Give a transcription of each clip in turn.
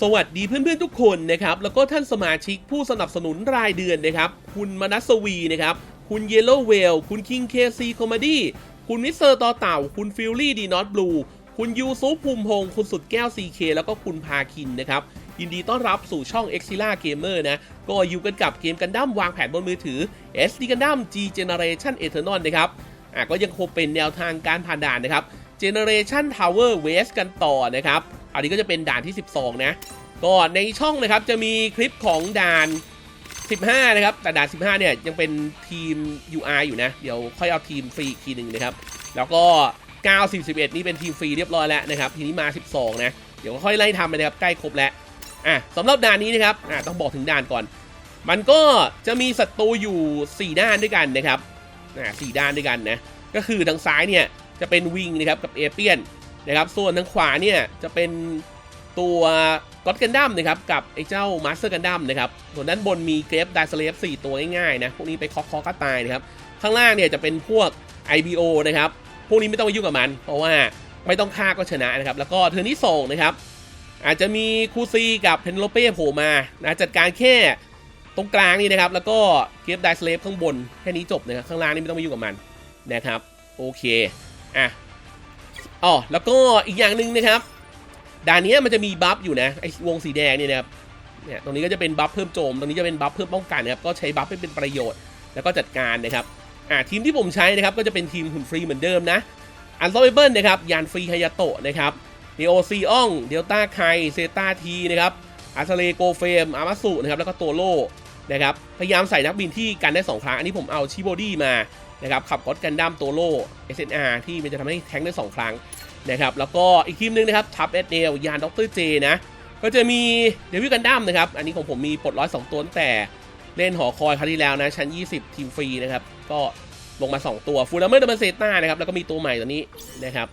สวัสดีเพื่อนๆทุกคนนะครับแล้วก็ท่านสมาชิกผู้สนับสนุนรายเดือนนะครับ คุณมนัสวีนะครับคุณเยลโลเวลคุณคิงเคซีคอมดี้คุณมิสเตอร์ต่อเต่า คุณฟิลลี่ดีนอตบลูคุณยูซุปภูมิพงศ์คุณสุดแก้ว CK แล้วก็คุณพาคินนะครับยินดีต้อนรับสู่ช่อง e x i l a Gamer นะ ก็อยู่กันกับเกมกันดั้มวางแผนบนมือถือ SD กันดั้ม G Generation Eternal นะครับอะก็ยังคงเป็นแนวทางการผ่านด่านนะครับ Generation Tower West กันต่อนะครับ อันนี้ก็จะเป็นด่านที่ 12 นะ ก็ในช่องนะครับจะมีคลิปของด่าน 15 นะครับ แต่ด่าน 15 เนี่ยยังเป็นทีม UR อยู่นะ เดี๋ยวค่อยเอาทีมฟรีอีกทีหนึ่งนะครับ แล้วก็ 9 10 11 นี่เป็นทีมฟรีเรียบร้อยแล้วนะครับ ทีนี้มา 12 นะ เดี๋ยวค่อยไล่ทำไปนะครับ ใกล้ครบแล้ว อะสำหรับด่านนี้นะครับ อะต้องบอกถึงด่านก่อน มันก็จะมีศัตรูอยู่ 4 ด้านด้วยกันนะครับ อะสี่ด้านด้วยกันนะ ก็คือทางซ้ายเนี่ยจะเป็นวิงนะครับกับเอเปียน นะครับ ส่วนทางขวาเนี่ยจะเป็นตัวก็อตกันดั้มนะครับกับไอ้เจ้ามาสเตอร์กันดั้มนะครับส่วนด้านบนมีเกรฟไดสเลฟสี่ตัวง่ายๆนะพวกนี้ไปเคาะคาะก็ตายนะครับข้างล่างเนี่ยจะเป็นพวก IBO นะครับพวกนี้ไม่ต้องไปยุ่งกับมัน เพราะว่าไม่ต้องฆ่าก็ชนะนะครับแล้วก็เทอร์นที่สองนะครับอาจจะมีคูซีกับเพนโลเป้โผล่มานะจัดการแค่ตรงกลางนี่นะครับแล้วก็เกฟไดสเลฟข้างบนแค่นี้จบนะครับข้างล่างนี่ไม่ต้องไปยุ่งกับมันนะครับโอเคอะ อ๋อแล้วก็อีกอย่างหนึ่งนะครับด่านนี้มันจะมีบัฟอยู่นะไอ้วงสีแดงเนี่ยนะครับเนี่ยตรงนี้ก็จะเป็นบัฟเพิ่มโจมตรงนี้จะเป็นบัฟเพิ่มป้องกันนะครับก็ใช้บัฟให้เป็นประโยชน์แล้วก็จัดการนะครับอ่าทีมที่ผมใช้นะครับก็จะเป็นทีมหุ่นฟรีเหมือนเดิมนะอันซอเบิลนะครับยานฟรีไฮยาโตะนะครับเนโอซีอองเดลต้าไคเซต้าทีนะครับอาซาเลโกเฟมอามาสุนะครับแล้วก็โตโลนะครับพยายามใส่นักบินที่กันได้ 2 ครั้ง อันนี้ผมเอาชิโบดี้มานะครับขับกอตกันดั้มตัวโล SNR ที่มันจะทำให้แทงได้ 2 ครั้ง นะครับแล้วก็อีกทีมหนึงนะครับทับเอสเนลยานด็อกเตอร์เจนะก็จะมีเดวิลกันดั้มนะครับอันนี้ของผมมีปลดร้อยสองตัวตั้งแต่เล่นหอคอยครั้งที่แล้วนะ ชั้น 20 ทีมฟรีนะครับ ก็ลงมา 2 ตัวฟูลเมอร์ดัมเบลเซต้านะครับ แล้วก็มีตัวใหม่ตัวนี้นะครับ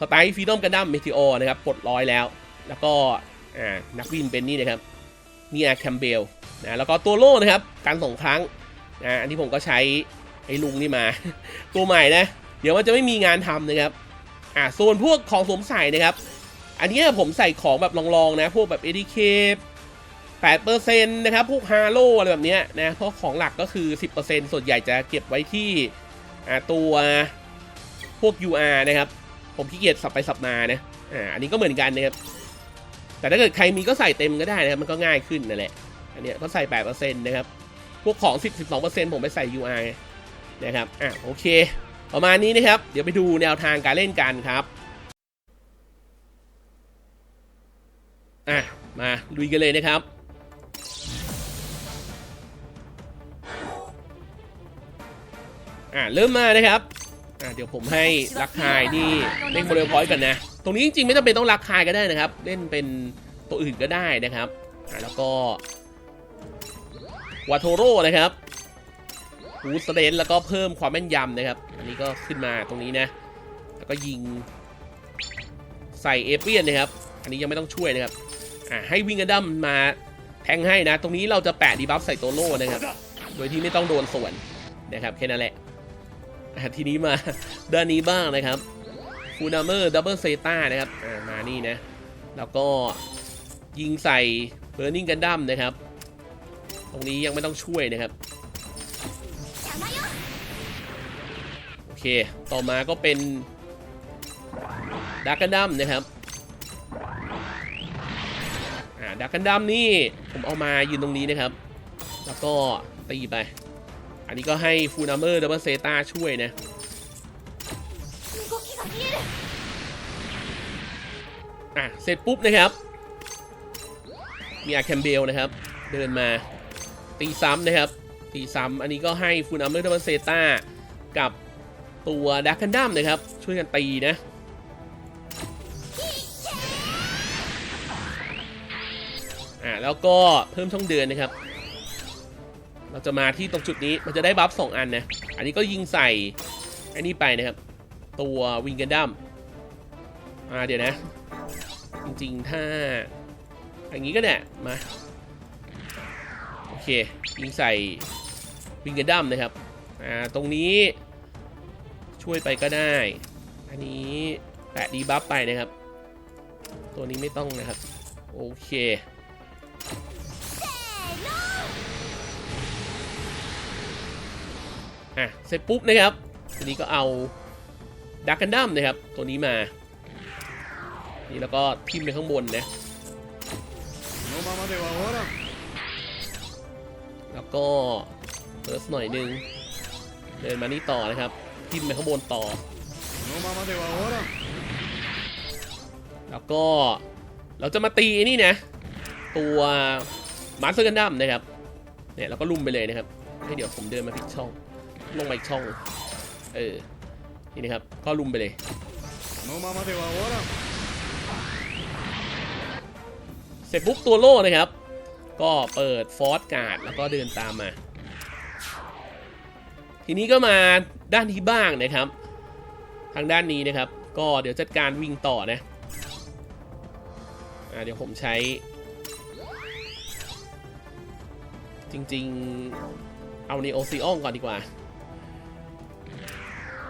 สไตล์ฟีดอมกันดั้มเมทิโอนะครับปลดร้อยแล้ว แล้วก็นักวิ่นเป็นนี่นะครับมีอาแคมเบลนะแล้วก็ตัวโล่นะครับการสองครั้งนะอันที่ผมก็ใช้ไอ้ลุงนี่มา ตัวใหม่นะ เดี๋ยวมันจะไม่มีงานทำนะครับ อ่าส่วนพวกของสวมใส่นะครับ อันนี้ผมใส่ของแบบลองๆนะ พวกแบบ ADK 8%นต์นะครับ พวกฮาโลอะไรแบบเนี้ยนะ เพราะของหลักก็คือ10%ส่วนใหญ่จะเก็บไว้ที่อ่าตัวพวก UR นะครับ ผมขี้เกียจสับไปสับมานะ อ่า อันนี้ก็เหมือนกันนะครับ แต่ถ้าเกิดใครมีก็ใส่เต็มก็ได้นะครับ มันก็ง่ายขึ้นนั่นแหละ อันเนี้ยก็ใส่8%นต์นะครับ พวกของ10 12%ผมไปใส่ UR นะครับ อะโอเค ประมาณนี้นะครับ เดี๋ยวไปดูแนวทางการเล่นกันครับอะมาลุยกันเลยนะครับอะเริ่มมานะครับอะเดี๋ยวผมให้รักคายนี่เล่นโมเดลพอยต์กันนะ ตรงนี้จริงๆไม่จำเป็นต้องรักคายก็ได้นะครับ เล่นเป็นตัวอื่นก็ได้นะครับอะแล้วก็วาโทโร่นะครับ ฮูสเลนแล้วก็เพิ่มความแม่นยำนะครับ อันนี้ก็ขึ้นมาตรงนี้นะ แล้วก็ยิง ใส่เอเปียนนะครับ อันนี้ยังไม่ต้องช่วยนะครับ อ่าให้วิงกระดัมมาแทงให้นะ ตรงนี้เราจะแปะดีบัฟใส่โตโล่นะครับ โดยที่ไม่ต้องโดนส่วนนะครับแค่นั้นแหละอ่าทีนี้มาด้านนี้บ้างนะครับฟูนาเมอร์ดับเบิลเซต้านะครับ อ่ามานี่นะ แล้วก็ยิงใส่เบอร์นิงกันดั้มนะครับ ตรงนี้ยังไม่ต้องช่วยนะครับ เค ต่อมาก็เป็นดักกันดัมนะครับอ่าดักกันดัมนี่ผมเอามายืนตรงนี้นะครับ แล้วก็ตีไป อันนี้ก็ให้ฟูนาเมอร์ดับเบิลเซตาช่วยนะอะเสร็จปุ๊บนะครับ มีอาแคมเบลนะครับ เดินมาตีซ้ำนะครับตีซ้ำอันนี้ก็ให้ฟูนาเมอร์ดับเบิลเซตากับ ตัวดักกันดัมนะครับ ช่วยกันตีนะ อ่าแล้วก็เพิ่มช่องเดินนะครับ เราจะมาที่ตรงจุดนี้มันจะได้บัฟสองอันนะ อันนี้ก็ยิงใส่อันนี้ไปนะครับ ตัววิงกันดัมอ่าเดี๋ยวนะ จริงๆถ้าอย่างนี้ก็เนี่ยมาโอเคยิงใส่วิงกันดัมนะครับอ่าตรงนี้ ช่วยไปก็ได้ อันนี้แปะดีบัฟไปนะครับ ตัวนี้ไม่ต้องนะครับ โอเคอะเสร็จปุ๊บนะครับ ทีนี้ก็เอาดักกันดัมนะครับ ตัวนี้มา นี่แล้วก็ทิมไปข้างบนนะ แล้วก็เติร์สหน่อยนึง เดินมานี่ต่อนะครับ ทิ้มไปข้างบนต่อ แล้วก็เราจะมาตีนี่นะ ตัวมาร์เซอร์กันดั้มนะครับ เนี่ยเราก็ลุ่มไปเลยนะครับให้เดี๋ยวผมเดินมาพิดช่อง ลงมาอีกช่อง เออ นี่นะครับ ก็ลุ่มไปเลย เสร็จปุ๊บตัวโล่นะครับ ก็เปิดฟอร์สการ์ดแล้วก็เดินตามมา ทีนี้ก็มาด้านที่บ้างนะครับ ทางด้านนี้นะครับ ก็เดี๋ยวจัดการวิ่งต่อนะอ่เดี๋ยวผมใช้ จริงๆ เอาเนโอซิอองก่อนดีกว่า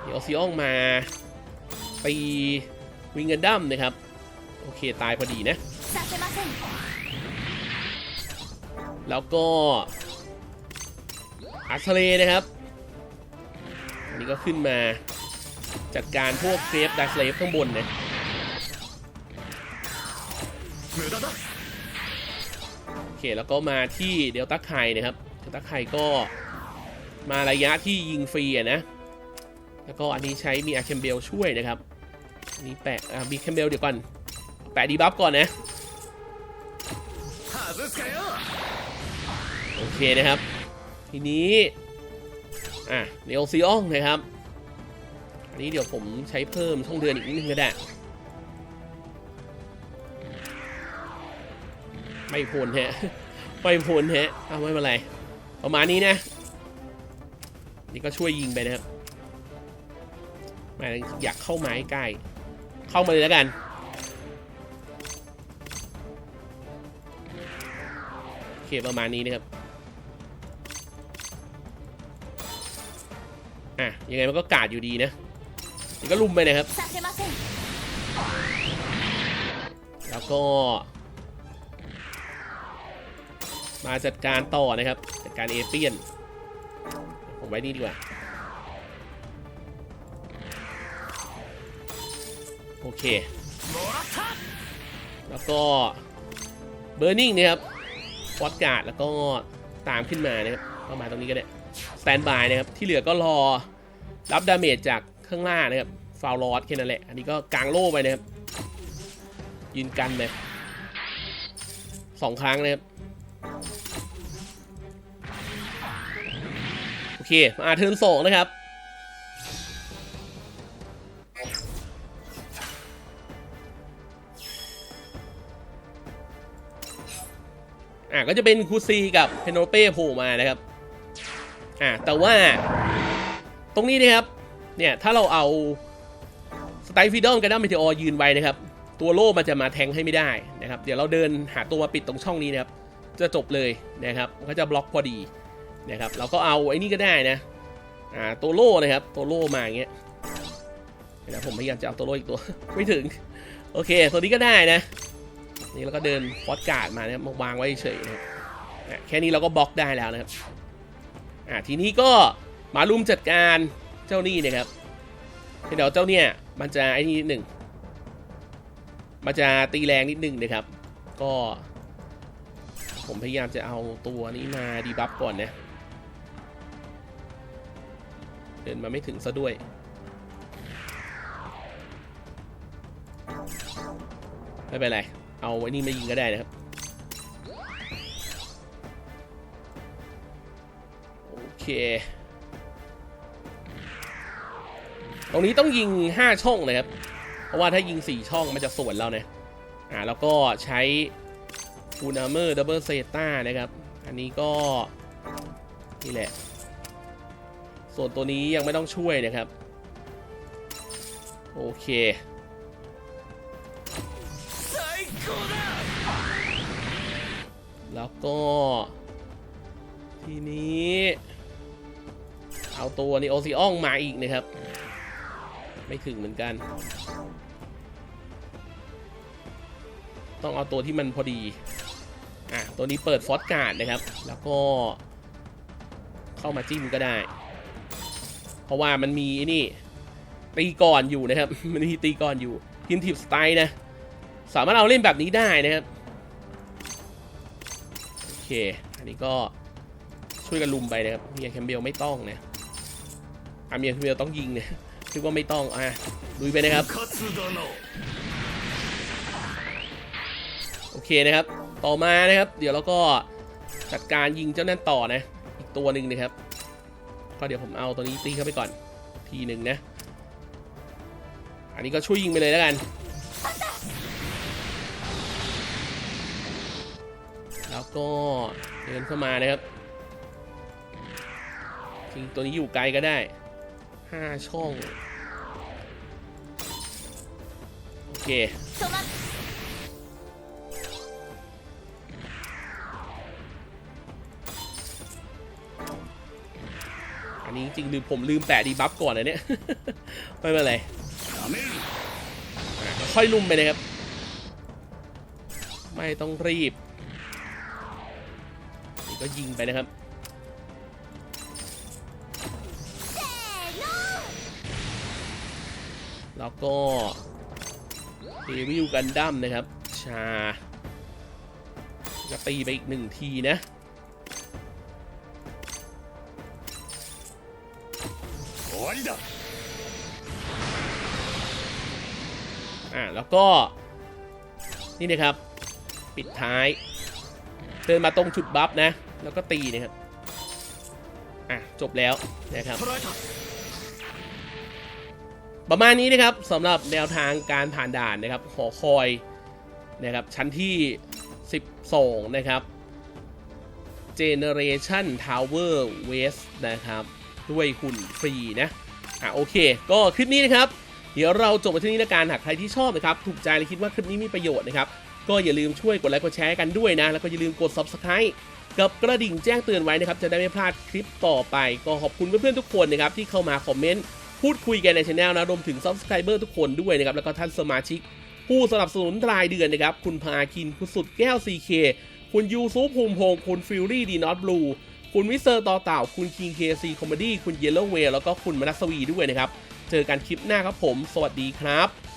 เนโอซิอองมาตีวิงเงินดัมนะครับ โอเคตายพอดีนะ แล้วก็อัสเลนะครับ นี่ก็ขึ้นมาจัดการพวกเซฟดักเลฟข้างบนเนี่ยโอเคแล้วก็มาที่เดลต้าไคนะครับเดลต้าไคก็มาระยะที่ยิงฟรีอะนะ แล้วก็อันนี้ใช้มีอาเคมเบลช่วยนะครับนี่แปะมีเคมเบลเดี๋ยวก่อน แปะดีบัฟก่อนนะ โอเคนะครับ ทีนี้ อะเนโอซิอองนะครับ อันนี้เดี๋ยวผมใช้เพิ่มช่องเดือนอีกนิดนึงก็ได้ ไม่พ้นฮะ ไม่พ้นฮะ เอาไม่เป็นไร ประมาณนี้นะ นี่ก็ช่วยยิงไปนะครับแมาอยากเข้าไม้ใกล้ เข้ามาเลยแล้วกันโอเคประมาณนี้นะครับ อะยังไงมันก็กาดอยู่ดีนะนก็ลุมไปนะครับ แล้วก็ มาจัดการต่อนะครับ จัดการเอเปียน ผมไว้นี่ดีกว่า โอเค แล้วก็เบอร์นิ่งนะครับฟอสการ์ดแล้วก็ตามขึ้นมานะครับเข้ามาตรงนี้ก็ได้ ตนบายนะครับ ที่เหลือก็รอรับดาเมจจากข้างล่างนะครับ ฟาวลอสแค่นั้นแหละ อันนี้ก็กางโล่ไปนะครับ ยืนกันเลยสองครั้งนะครับ โอเค มาเทิร์นสองนะครับอะก็จะเป็นคูซีกับเพนโนเป้โผล่มานะครับ อะแต่ว่าตรงนี้นะครับเนี่ยถ้าเราเอาสไตล์ฟีดอมกับดัมเมทออยืนไว้นะครับ ตัวโล่มันจะมาแทงให้ไม่ได้นะครับเดี๋ยวเราเดินหาตัวมาปิดตรงช่องนี้นะครับ จะจบเลยนะครับก็จะบล็อกพอดีนะครับ เราก็เอาไอ้นี่ก็ได้นะอ่าตัวโล่นะครับ ตัวโล่มาอย่างเงี้ยเดี๋ยวผมพยายามจะเอาตัวโล่อีกตัวไม่ถึง โอเค ตัวนี้ก็ได้นะ นี่เราก็เดินฟอสการ์ดมานะครับมาวางไว้เฉยนะแค่นี้เราก็บล็อกได้แล้วนะครับ อ่าทีนี้ก็มารุมจัดการเจ้านี่นะครับเดี๋ยวเจ้าเนี่ยมันจะไอ้นี่นิดหนึ่งมันจะตีแรงนิดหนึ่งนะครับ ก็ ผมพยายามจะเอาตัวนี้มาดีบัฟก่อนนะเดินมาไม่ถึงซะด้วยไม่เป็นไร เอาไว้นี่มายิงก็ได้นะครับ ตรงนี้ต้องยิง 5 ช่องเลยครับ เพราะว่าถ้ายิง 4 ช่องมันจะสวนเราเนี่ยอ่าแล้วก็ใช้คูนอาร์เมอร์ดับเบิลเซต้านะครับ อันนี้ก็ นี่แหละ ส่วนตัวนี้ยังไม่ต้องช่วยนะครับ โอเคแล้วก็ ทีนี้ เอาตัวนี้โอซิอองมาอีกนะครับ ไม่ถึงเหมือนกัน ต้องเอาตัวที่มันพอดีอะตัวนี้เปิดฟอสการ์ดนะครับ แล้วก็ เข้ามาจิ้มก็ได้ เพราะว่ามันมีนี่ ตีก่อนอยู่นะครับ มันมีตีก่อนอยู่พิมทิปสไตล์นะ สามารถเอาเล่นแบบนี้ได้นะครับ โอเค อันนี้ก็ช่วยกันลุมไปนะครับเมียแคมเบลไม่ต้องนะ อาเมียคือเราต้องยิงเนี่ยคิดว่าไม่ต้องอะลุยไปนะครับ โอเคนะครับ ต่อมานะครับ เดี๋ยวเราก็จัดการยิงเจ้านั่นต่อนะ อีกตัวหนึ่งนะครับ ก็เดี๋ยวผมเอาตัวนี้ตีเข้าไปก่อนทีหนึ่งนะ อันนี้ก็ช่วยยิงไปเลยแล้วกัน แล้วก็เดินเข้ามานะครับ จริงตัวนี้อยู่ไกลก็ได้ ห้าช่อง โอเค อันนี้จริงลืมผมลืมแปะดีบัฟก่อนนะเนี่ย ไม่เป็นไรค่อยลุ่มไปเลยครับ ไม่ต้องรีบ ก็ยิงไปนะครับ แล้วก็เอวิลกันดั้มนะครับ ชาจะตีไปอีกหนึ่งทีนะอ่าแล้วก็ นี่นะครับ ปิดท้าย เดินมาตรงชุดบัฟนะ แล้วก็ตีนะครับ อะ จบแล้วนะครับ ประมาณนี้นะครับสำหรับแนวทางการผ่านด่านนะครับหอคอยนะครับชั้นที่ 12 นะครับ Generation Tower West นะครับ ด้วยหุ่นฟรีนะอะโอเค ก็คลิปนี้นะครับ เดี๋ยวเราจบไปที่นี้แล้วกันหากใครที่ชอบนะครับ ถูกใจและคิดว่าคลิปนี้มีประโยชน์นะครับ ก็อย่าลืมช่วยกดไลค์กดแชร์กันด้วยนะ แล้วก็อย่าลืมกด Subscribe กับกระดิ่งแจ้งเตือนไว้นะครับ จะได้ไม่พลาดคลิปต่อไป ก็ขอบคุณเพื่อนๆทุกคนนะครับที่เข้ามาคอมเมนต์ พูดคุยกันในช anel นะรวมถึงซับสไครเบอร์ทุกคนด้วยนะครับ แล้วก็ท่านสมาชิก ผู้สนับสนุนรายเดือนนะครับ คุณพาคิน คุณสุดแก้ว CK คุณยูซูภูมิพงศ์คุณฟิลลี่ดีนอตบลูคุณวิเซอร์ต่อเต่า คุณคิงเคซีคอมเมดี้คุณเยลโลเวลแล้วก็คุณมนัสวีด้วยนะครับ เจอกันคลิปหน้าครับผม สวัสดีครับ